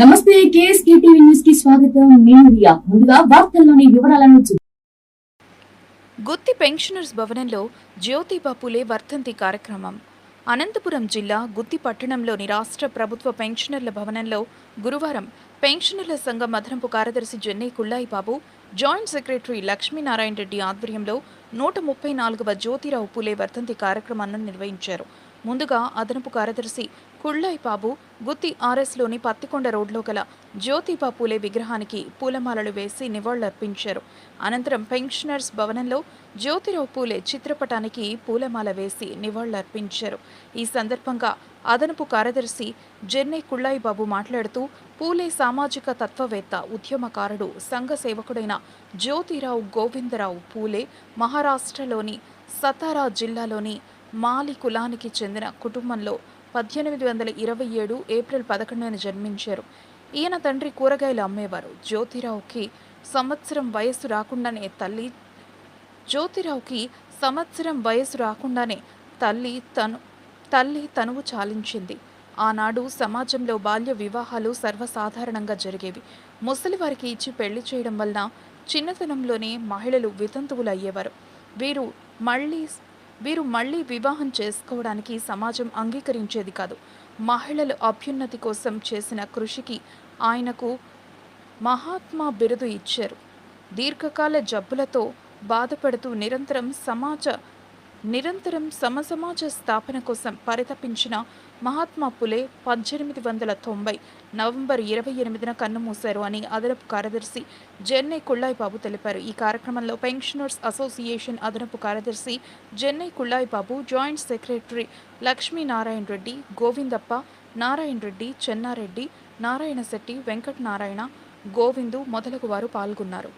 నమస్తే KSK TV న్యూస్కి స్వాగతం. నేను రియా. ముందుగా వార్తల్లోని వివరాలను గుత్తి పెన్షనర్స్ భవనంలో జ్యోతిబా పులే వర్ధంతి కార్యక్రమం. అనంతపురం జిల్లా గుత్తి పట్టణంలోని రాష్ట్ర ప్రభుత్వ పెన్షనర్ల భవనంలో గురువారం పెన్షనర్ల సంఘం అదనపు కార్యదర్శి జెన్నై కుళ్ళాయి బాబు జాయింట్ సెక్రటరీ లక్ష్మీనారాయణ రెడ్డి ఆధ్వర్యంలో నూట ముప్పై నాలుగవ జ్యోతిరావు పులే వర్ధంతి కార్యక్రమాన్ని నిర్వహించారు. ముందుగా అదనపు కార్యదర్శి కుళ్ళాయి బాబు గుత్తి ఆర్ఎస్లోని పత్తికొండ రోడ్లో గల జ్యోతిబా పూలే విగ్రహానికి పూలమాలలు వేసి నివాళులర్పించారు. అనంతరం పెన్షనర్స్ భవనంలో జ్యోతిరావు పూలే చిత్రపటానికి పూలమాల వేసి నివాళులర్పించారు. ఈ సందర్భంగా అదనపు కార్యదర్శి జెన్నై కుళ్ళాయి బాబు మాట్లాడుతూ పూలే సామాజిక తత్వవేత్త ఉద్యమకారుడు సంఘ సేవకుడైన జ్యోతిరావు గోవిందరావు పూలే మహారాష్ట్రలోని సతారా జిల్లాలోని మాలి కులానికి చెందిన కుటుంబంలో పద్దెనిమిది వందల ఇరవై ఏడు ఏప్రిల్ పదకొండున జన్మించారు. ఈయన తండ్రి కూరగాయలు అమ్మేవారు. జ్యోతిరావుకి సంవత్సరం వయస్సు రాకుండానే తల్లి జ్యోతిరావుకి సంవత్సరం వయసు రాకుండానే తల్లి తను తల్లి తనువు చాలించింది. ఆనాడు సమాజంలో బాల్య వివాహాలు సర్వసాధారణంగా జరిగేవి. ముసలివారికి ఇచ్చి పెళ్ళి చేయడం వలన చిన్నతనంలోనే మహిళలు వితంతువులు అయ్యేవారు వీరు మళ్ళీ వీరు మళ్ళీ వివాహం చేసుకోవడానికి సమాజం అంగీకరించేది కాదు. మహిళల అభ్యున్నతి కోసం చేసిన కృషికి ఆయనకు మహాత్మా బిరుదు ఇచ్చారు. దీర్ఘకాల జబ్బులతో బాధపడుతూ నిరంతరం సమాజ నిరంతరం సమసమాజ స్థాపన కోసం పరితపించిన మహాత్మా పులే పద్దెనిమిది వందల తొంభై నవంబర్ ఇరవై ఎనిమిదిన కన్నుమూశారు అని అదనపు కార్యదర్శి జెన్నై కుళ్ళాయి బాబు తెలిపారు. ఈ కార్యక్రమంలో పెన్షనర్స్ అసోసియేషన్ అదనపు కార్యదర్శి జెన్నై కుళ్ళాయి బాబు జాయింట్ సెక్రటరీ లక్ష్మీనారాయణ రెడ్డి గోవిందప్ప నారాయణ రెడ్డి చెన్నారెడ్డి నారాయణ శెట్టి వెంకట నారాయణ గోవిందు మొదలగు వారు పాల్గొన్నారు.